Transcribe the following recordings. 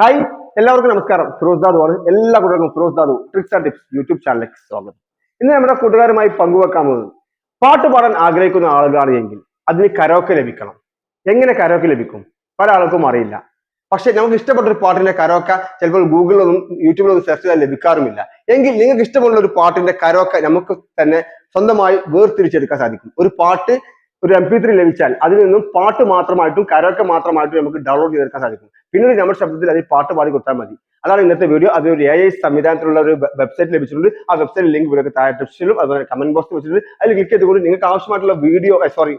Hi എല്ലാവർക്കും നമസ്കാരം. ഫിറോസ് ദാദു ആണ്. എല്ലാ കൂട്ടുകാർക്കും Firoz Dadu tricks and tips YouTube ചാനലിലേക്ക് സ്വാഗതം. ഇന്ന് നമ്മുടെ കൂട്ടുകാരുമായി പങ്കുവെക്കാൻ പോകുന്നത് പാട്ട് പാടാൻ ആഗ്രഹിക്കുന്ന ആളുകളാണ് എങ്കിൽ അതിന് കരോക്കെ ലഭിക്കണം. എങ്ങനെ കരോക്കെ ലഭിക്കും? പല ആൾക്കും അറിയില്ല. പക്ഷെ നമുക്ക് ഇഷ്ടപ്പെട്ട ഒരു പാട്ടിന്റെ കരോക്ക ചിലപ്പോൾ ഗൂഗിളിലൊന്നും യൂട്യൂബിലൊന്നും സെർച്ച് ചെയ്താൽ ലഭിക്കാറുമില്ല. എങ്കിൽ നിങ്ങൾക്ക് ഇഷ്ടമുള്ള ഒരു പാട്ടിന്റെ കരോക്ക നമുക്ക് തന്നെ സ്വന്തമായി വേർതിരിച്ചെടുക്കാൻ സാധിക്കും. ഒരു പാട്ട് ഒരു എം പി ത്രീ ലഭിച്ചാൽ അതിൽ നിന്നും പാട്ട് മാത്രമായിട്ടും കരോക്കെ മാത്രമായിട്ടും നമുക്ക് ഡൗൺലോഡ് ചെയ്തെടുക്കാൻ സാധിക്കും. പിന്നീട് നമ്മുടെ ശബ്ദത്തിൽ അതിൽ പാട്ട് പാടി കൊടുത്താൽ മതി. അതാണ് ഇന്നത്തെ വീഡിയോ അത് ഒരു എ ഐ സംവിധാനത്തിലുള്ള ഒരു വെബ്സൈറ്റ് ലഭിച്ചിട്ടുണ്ട്. ആ വെബ്സൈറ്റ് ലിങ്ക് ഇവിടെ താഴെ ഡിസ്ക്രിപ്ഷനിലും അതുപോലെ കമന്റ് ബോക്സിൽ വെച്ചിട്ടുണ്ട്. അതിൽ ക്ലിക്ക് ചെയ്തുകൊണ്ട് നിങ്ങൾക്ക് ആവശ്യമായിട്ടുള്ള video sorry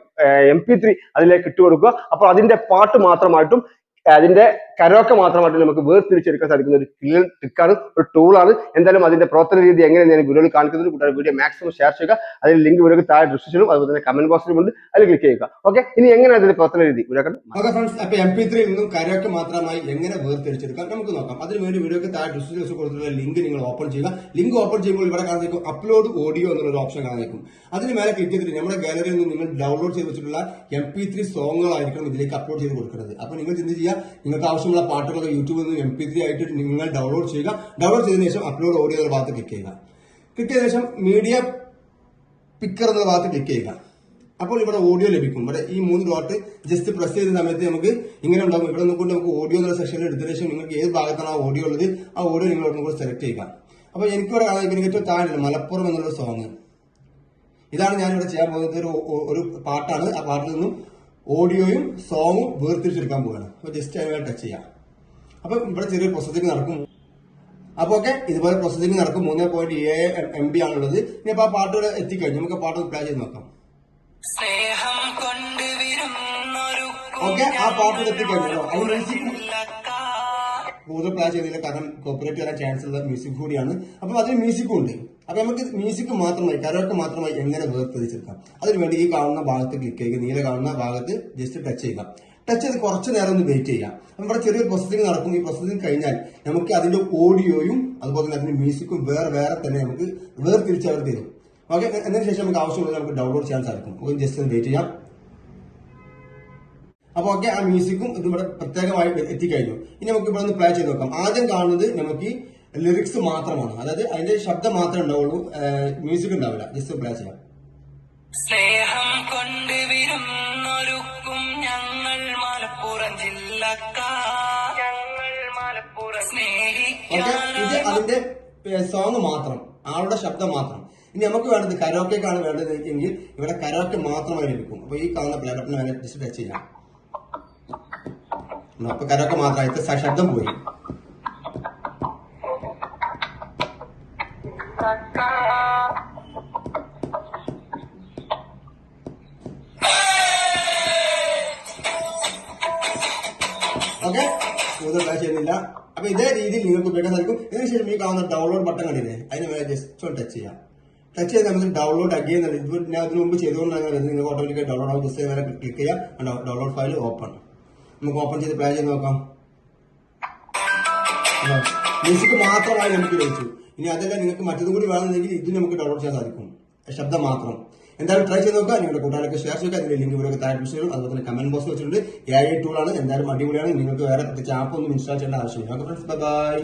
M P three അതിലേക്ക് ഇട്ട് കൊടുക്കുക. അപ്പോൾ അതിന്റെ പാട്ട് മാത്രമായിട്ടും അതിന്റെ കരോക്കെ മാത്രമായിട്ട് നമുക്ക് വേർതിരിച്ചെടുക്കാൻ സാധിക്കുന്ന ഒരു ക്ലിയർ ട്രിക്കാണ് ഒരു ടൂളാണ് എന്തായാലും അതിന്റെ പ്രവർത്തന രീതി എങ്ങനെയാണ് ഞാൻ വീഡിയോയിൽ കാണിക്കുന്നത് കൂടാതെ വീഡിയോ മാക്സിമം ഷെയർ ചെയ്യുക. അതിൽ ലിങ്ക് വീഡിയോക്ക് താഴെ ഡിസ്ക്രിപ്ഷനും അതുപോലെ തന്നെ കമന്റ് ബോക്സിലും ഉണ്ട്. അതിൽ ക്ലിക്ക് ചെയ്യുക. ഓക്കെ ഇനി എങ്ങനെ അതിന്റെ പ്രവർത്തന രീതി? വീഡിയോ ഓക്കെ ഫ്രണ്ട്സ് അപ്പൊ എം പി ത്രീയിൽ നിന്നും കരോക്കെ മാത്രമായി എങ്ങനെ വേർതിരിച്ചെടുക്കാം? നമുക്ക് നോക്കാം. അതിന് വേണ്ടി വീഡിയോക്ക് താഴെ ഡിസ്ക്രിപ്ഷൻ കൊടുത്തിട്ടുള്ള ലിങ്ക് നിങ്ങൾ ഓപ്പൺ ചെയ്യുക. ലിങ്ക് ഓപ്പൺ ചെയ്യുമ്പോൾ ഇവിടെ കാണിക്കും അപ്ലോഡ് ഓഡിയോ എന്നുള്ള ഒരു ഓപ്ഷൻ കാണിക്കും അതിന് മേലെ ക്ലിക്ക് ചെയ്തിട്ട് നമ്മുടെ ഗാലറിയിൽ നിന്ന് നിങ്ങൾ ഡൗൺലോഡ് ചെയ്ത് വെച്ചിട്ടുള്ള എം പി ത്രീ സോങ്ങുകളായിരിക്കണം ഇതിലേക്ക് അപ്ലോഡ് ചെയ്ത് കൊടുക്കുന്നത്. അപ്പൊ നിങ്ങൾ ചിന്ത ചെയ്യുക? നിങ്ങൾക്ക് ആവശ്യമുള്ള പാട്ടുകളൊക്കെ യൂട്യൂബിൽ നിന്ന് എം പി ത്രീ ആയിട്ട് നിങ്ങൾ ഡൗൺലോഡ് ചെയ്യുക. ഡൗൺലോഡ് ചെയ്തതിനു ശേഷം അപ്ലോഡ് ഓഡിയോ എന്ന ഭാഗത്ത് ക്ലിക്ക് ചെയ്യുക. ക്ലിക്ക് ശേഷം മീഡിയ പിക്കർ എന്ന ഭാഗത്ത് ക്ലിക്ക് ചെയ്യുക. അപ്പോൾ ഇവിടെ ഓഡിയോ ലഭിക്കും. ഇവിടെ ഈ മൂന്ന് ഡോട്ട് ജസ്റ്റ് പ്രസ് ചെയ്ത സമയത്ത് നമുക്ക് ഇങ്ങനെ ഉണ്ടാകും ഇവിടെ നിന്നുകൊണ്ട് നമുക്ക് ഓഡിയോ എന്നുള്ള സെക്ഷനിൽ എടുത്ത ശേഷം നിങ്ങൾക്ക് ഏത് ഭാഗത്താണ് ആ ഓഡിയോ ഉള്ളത്? ആ ഓഡിയോ നിങ്ങൾ ഇവിടെ കൂടെ സെലക്ട് ചെയ്യുക. അപ്പോൾ എനിക്കിവിടെ കാണാൻ എനിക്ക് ഏറ്റവും താഴെ മലപ്പുറം എന്നുള്ള സോങ് ഇതാണ് ഞാനിവിടെ ചെയ്യാൻ പോകുന്നത്. ഒരു ഒരു പാട്ടാണ്. ആ പാട്ടിൽ നിന്നും ഓഡിയോയും സോങ്ങും വേർതിരിച്ചെടുക്കാൻ പോവുകയാണ് അപ്പോൾ ജസ്റ്റ് അതിനെ ടച്ച് ചെയ്യാം. അപ്പം ഇവിടെ ചെറിയൊരു പ്രോസസ്സിംഗ് നടക്കും. അപ്പൊ ഓക്കെ ഇതുപോലെ പ്രോസസ്സിംഗ് നടക്കും. മൂന്ന് പോയിന്റ് ഏഴ് എം ബി ആണുള്ളത്. ഇനി അപ്പൊ ആ പാട്ടുകൾ എത്തിക്കഴിഞ്ഞു നമുക്ക് ആ പാട്ട് പ്ലേ ചെയ്ത് നോക്കാം. ഓക്കെ ആ പാട്ട് എത്തിക്കഴിഞ്ഞു അത് മ്യൂസിക് ഞങ്ങളിലക്കാ. കൂടുതൽ പ്ലേ ചെയ്തില്ല കാരണം കോപ്പറേറ്റ് വരാൻ ചാൻസ് ഉള്ള മ്യൂസിക് കൂടിയാണ്. അപ്പൊ അതിന് മ്യൂസിക്കും ഉണ്ട്. അപ്പൊ നമുക്ക് മ്യൂസിക് മാത്രമായി കരോക്കെ മാത്രമായി എങ്ങനെ വേർതിരിച്ചെടുക്കാം? അതിനുവേണ്ടി ഈ കാണുന്ന ഭാഗത്ത് ക്ലിക്ക് ചെയ്യുക. നീല കാണുന്ന ഭാഗത്ത് ജസ്റ്റ് ടച്ച് ചെയ്യുക. ടച്ച് ചെയ്ത് കുറച്ചു നേരം ഒന്ന് വെയിറ്റ് ചെയ്യാം നമ്മുടെ ചെറിയൊരു പ്രോസസ്സിംഗ് നടക്കും. ഈ പ്രോസസ്സിംഗ് കഴിഞ്ഞാൽ നമുക്ക് അതിന്റെ ഓഡിയോയും അതുപോലെ തന്നെ അതിന്റെ മ്യൂസിക്കും വേറെ വേറെ തന്നെ നമുക്ക് വേർതിരിച്ച് അവർ തരും. ഓക്കെ എന്നതിന് ശേഷം നമുക്ക് ആവശ്യമുള്ളത് നമുക്ക് ഡൗൺലോഡ് ചെയ്യാൻ സാധിക്കും. നമുക്ക് ജസ്റ്റ് ഒന്ന് വെയിറ്റ് ചെയ്യാം. അപ്പൊ ഓക്കെ ആ മ്യൂസിക്കും ഇത് ഇവിടെ പ്രത്യേകമായി എത്തിക്കഴിഞ്ഞു. ഇനി നമുക്ക് ഇവിടെ ഒന്ന് പ്ലേ ചെയ്ത് നോക്കാം. ആദ്യം കാണുന്നത് നമുക്ക് ലിറിക്സ് മാത്രമാണ്. അതായത് അതിന്റെ ശബ്ദം മാത്രമേ ഉണ്ടാവുള്ളൂ. മ്യൂസിക് ഉണ്ടാവില്ല. ജസ്റ്റ് പ്ലേ ചെയ്യാം സ്നേഹം കൊണ്ട് വിരുന്നൊരുക്കും ഞങ്ങൾ മലപ്പുറം ജില്ലക്കാ ഞങ്ങൾ മലപ്പുറം ഇത് അതിന്റെ സോങ് മാത്രം. ആളുടെ ശബ്ദം മാത്രം. ഇനി നമുക്ക് വേണ്ടത് കരോക്കേക്കാണ് വേണ്ടത് എങ്കിൽ ഇവിടെ കരോക്കെ മാത്രമായി ലഭിക്കും. അപ്പൊ ഈ കാണുന്ന പ്ലേ ബട്ടൺ വേണേൽ ജസ്റ്റ് ടച്ച് ചെയ്യാം. അപ്പൊ കരോക്കെ മാത്രമായിട്ട് സ- ശബ്ദം പോയി. ഓക്കെ കൂടുതൽ പ്ലേ ചെയ്യുന്നില്ല അപ്പൊ ഇതേ രീതിയിൽ നിങ്ങൾക്ക് ഉപയോഗിക്കാൻ സാധിക്കും. ഇതിനുശേഷം ഈ കാണുന്ന ഡൗൺലോഡ് ബട്ടൺ കണ്ടില്ലേ? അതിന് മേലെ ജസ്റ്റ് ഒന്ന് ടച്ച് ചെയ്യാം. ടച്ച് ചെയ്ത് നമുക്ക് ഡൗൺലോഡ് അഗെയിൻ ഇത് ഞാൻ അതിന് മുമ്പ് ചെയ്തുകൊണ്ടാണ് നിങ്ങൾക്ക് ഓട്ടോമാറ്റിക്കായി ഡൗൺലോഡ് ആവും. ജസ്റ്റ് മേലെ ക്ലിക്ക് ചെയ്യാം. ഡൗൺലോഡ് ഫയൽ ഓപ്പൺ നമുക്ക് ഓപ്പൺ ചെയ്ത് പ്ലേ ചെയ്ത് നോക്കാം. മ്യൂസിക് മാത്രമായി നമുക്ക് ലഭിച്ചു. ഇനി അതല്ല നിങ്ങൾക്ക് മറ്റൊന്നും കൂടി വേണമെന്നുണ്ടെങ്കിൽ ഇത് നമുക്ക് ഡൗൺലോഡ് ചെയ്യാൻ സാധിക്കും. ശബ്ദം മാത്രം. എന്തായാലും ട്രൈ ചെയ്ത് നോക്കുക. നിങ്ങളുടെ കൂട്ടുകാരൊക്കെ ഷെയർ ചെയ്യുക അതിന്റെ ലിങ്ക് ഇവിടെ താഴെ ഡിസ്ക്രിപ്ഷനിലും അതുപോലെ തന്നെ കമന്റ് ബോക്സ് വെച്ചിട്ടുണ്ട്. എ ഐ ടൂളാണ് എന്തായാലും അടിപൊളിയാണ്. നിങ്ങൾക്ക് വേറെ പ്രത്യേകിച്ച് ആപ്പ് ഒന്നും ഇൻസ്റ്റാൾ ചെയ്യേണ്ട ആവശ്യമില്ല. Okay friends bye